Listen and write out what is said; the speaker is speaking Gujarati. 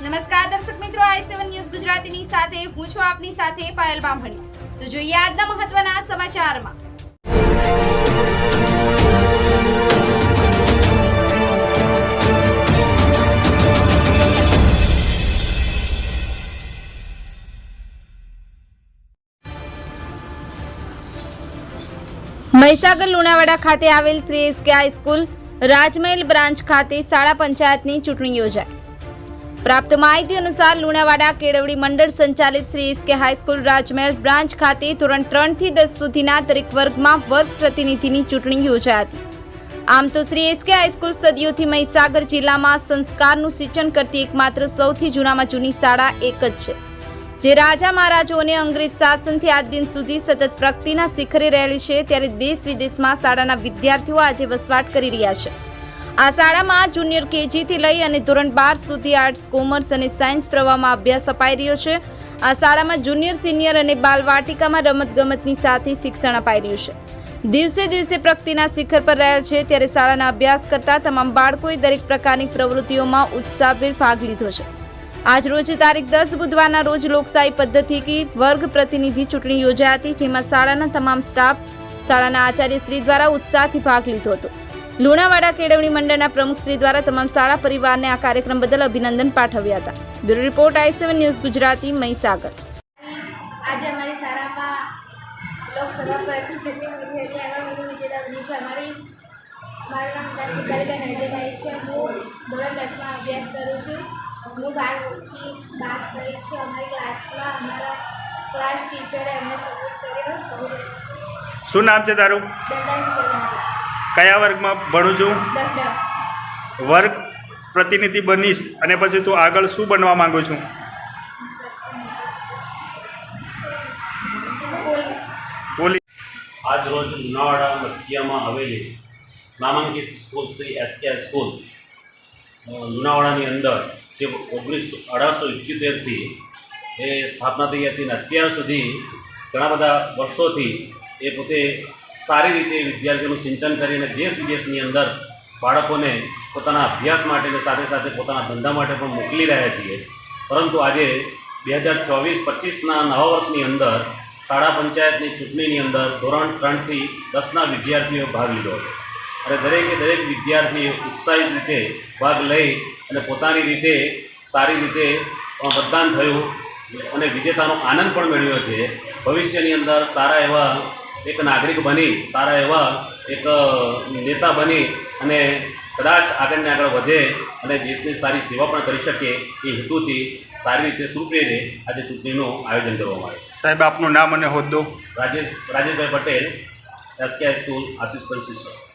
નમસ્કાર દર્શક મિત્રો, આઈ સેવન ન્યૂઝ ગુજરાતીની સાથે, હું છું આપની સાથે પાયલ બામણી. તો જોઈએ આજના મહત્વના સમાચારમાં. મહીસાગર લુણાવાડા ખાતે આવેલ Shri SK high school Rajmahel branch ખાતે શાળા પંચાયતની ચૂંટણી યોજાઈ. પ્રાપ્ત માહિતી અનુસાર લુણાવાડા કેળવડી મંડળ સંચાલિત Shri SK high school Rajmahel branch ખાતે ધોરણ ત્રણથી દસ સુધીના દરેક વર્ગમાં વર્ગ પ્રતિનિધિની ચૂંટણી યોજાઈ હતી. આમ તો શ્રી એસકે હાઈસ્કૂલ સદીઓથી મહીસાગર જિલ્લામાં સંસ્કારનું સિંચન કરતી એકમાત્ર સૌથી જૂનામાં જૂની શાળા એક જ છે. જે રાજા મહારાજોને અંગ્રેજ શાસનથી આજ દિન સુધી સતત પ્રગતિના શિખરે રહેલી છે, ત્યારે દેશ વિદેશમાં શાળાના વિદ્યાર્થીઓ આજે વસવાટ કરી રહ્યા છે. આ શાળામાં જુનિયર કેજીથી લઈ અને ધોરણ બાર સુધી આર્ટ્સ, કોમર્સ અને સાયન્સ પ્રવાહમાં અભ્યાસ અપાઈ રહ્યો છે. આ શાળામાં જુનિયર, સિનિયર અને બાલવાટિકામાં રમતગમતની સાથે શિક્ષણ અપાઈ રહ્યું છે. દિવસે દિવસે પ્રગતિના શિખર પર રહ્યા છે. ત્યારે શાળાના અભ્યાસ કરતા તમામ બાળકોએ દરેક પ્રકારની પ્રવૃત્તિઓમાં ઉત્સાહભેર ભાગ લીધો છે. આજ રોજ તારીખ દસ, બુધવારના રોજ લોકશાહી પદ્ધતિથી વર્ગ પ્રતિનિધિ ચૂંટણી યોજાઈ હતી, જેમાં શાળાના તમામ સ્ટાફ, શાળાના આચાર્ય શ્રી દ્વારા ઉત્સાહથી ભાગ લીધો હતો. લુણાવાડા કેળવણી મંડળના પ્રમુખ શ્રી દ્વારા તમામ શાળા પરિવારને આ કાર્યક્રમ બદલ અભિનંદન પાઠવ્યા હતા. Bureau report I seven news Gujarati Mahisagar. આજે અમારી શાળામાં લોકસભા પરથી ચૂંટણી મળી હતી એમાં વિજેતા બની છું. અમારી મારું નામ દાદી અજયભાઈ છે. હું ધોરણ દસમાં અભ્યાસ કરું છું. હું બારથી પાસ કરી છું. અમારી ક્લાસમાં અમારા ક્લાસ ટીચરે અમને સપોર્ટ કર્યો. શું નામ છે તારું? કયા વર્ગમાં ભણું છું? વર્ગ પ્રતિનિધિ બનીશ અને પછી તું આગળ શું બનવા માંગુ છું? પોલીસ પોલીસ આજ રોજ લુણાવાડા મધ્યમાં આવેલી નામાંકિત school Shri S K school લુણાવાડાની અંદર જે ઓગણીસો અઢારસો ઇઠ્યોતેરથી એ સ્થાપના થઈ હતી અને અત્યાર સુધી ઘણા બધા વર્ષોથી એ પોતે સારી રીતે વિદ્યાર્થીઓનું સિંચન કરીને દેશ વિદેશની અંદર બાળકોને પોતાના અભ્યાસ માટે સાથે સાથે પોતાના ધંધા માટે પણ મોકલી રહ્યા છીએ. પરંતુ આજે બે હજાર ચોવીસ પચીસના નવા વર્ષની અંદર શાળા પંચાયતની ચૂંટણીની અંદર ધોરણ ત્રણથી દસના વિદ્યાર્થીઓ ભાગ લીધો હતો. અને દરેકે દરેક વિદ્યાર્થીએ ઉત્સાહિત રીતે ભાગ લઈ અને પોતાની રીતે સારી રીતે મતદાન થયું અને વિજેતાનો આનંદ પણ મેળવ્યો છે. ભવિષ્યની અંદર સારા એવા એક નાગરિક બની સારા એવા એક નેતા બની અને કદાચ આગળને આગળ વધે અને દેશની સારી સેવા પણ કરી શકે એ હેતુથી સારી રીતે સુપ્રેરે આજે ચૂંટણીનું આયોજન કરવામાં આવ્યું. સાહેબ આપનું નામ અને હોદ્દો? રાજેશ રાજેશભાઈ પટેલ એસકે સ્કૂલ આશિષ શિક્ષક